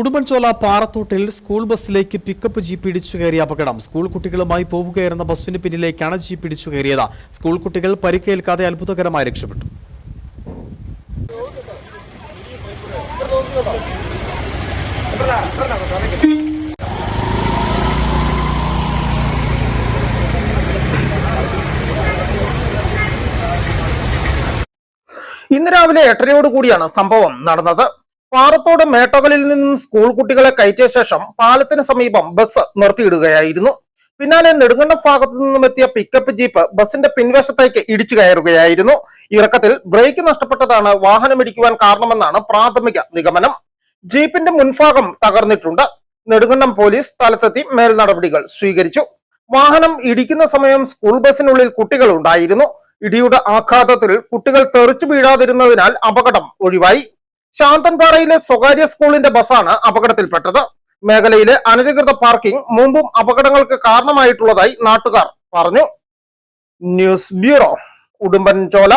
ഉടുമ്പൻചോല പാറത്തോട്ടിൽ സ്കൂൾ ബസ്സിലേക്ക് pickup jeep ഇടിച്ചു കയറിയ അപകടം. സ്കൂൾ കുട്ടികളുമായി പോവുകയായിരുന്ന ബസ്സിന് പിന്നിലേക്കാണ് ജീപ്പ് ഇടിച്ചു കയറിയത്. സ്കൂൾ കുട്ടികൾ പരിക്കേൽക്കാതെ അത്ഭുതകരമായി രക്ഷപ്പെട്ടു. ഇന്ന് രാവിലെ എട്ടരയോട് കൂടിയാണ് സംഭവം നടന്നത്. പാറത്തോട് മേട്ടകളിൽ നിന്നും സ്കൂൾ കുട്ടികളെ കയറ്റിയ ശേഷം പാലത്തിന് സമീപം ബസ് നിർത്തിയിടുകയായിരുന്നു. പിന്നാലെ നെടുങ്കണ്ടം ഭാഗത്തു നിന്നും എത്തിയ പിക്കപ്പ് ജീപ്പ് ബസിന്റെ പിൻവശത്തേക്ക് ഇടിച്ചു കയറുകയായിരുന്നു. ഇറക്കത്തിൽ ബ്രേക്ക് നഷ്ടപ്പെട്ടതാണ് വാഹനമിടിക്കുവാൻ കാരണമെന്നാണ് പ്രാഥമിക നിഗമനം. ജീപ്പിന്റെ മുൻഭാഗം തകർന്നിട്ടുണ്ട്. നെടുങ്കണ്ടം പോലീസ് സ്ഥലത്തെത്തി മേൽ നടപടികൾ സ്വീകരിച്ചു. വാഹനം ഇടിക്കുന്ന സമയം സ്കൂൾ ബസിനുള്ളിൽ കുട്ടികൾ ഉണ്ടായിരുന്നു. ഇടിയുടെ ആഘാതത്തിൽ കുട്ടികൾ തെറിച്ചു വീഴാതിരുന്നതിനാൽ അപകടം ഒഴിവായി. ശാന്തൻപാറയിലെ സ്വകാര്യ സ്കൂളിന്റെ ബസ്സാണ് അപകടത്തിൽപ്പെട്ടത്. മേഖലയിലെ അനധികൃത പാർക്കിംഗ് മുമ്പും അപകടങ്ങൾക്ക് കാരണമായിട്ടുള്ളതായി നാട്ടുകാർ പറഞ്ഞു. News bureau Udumbanchola.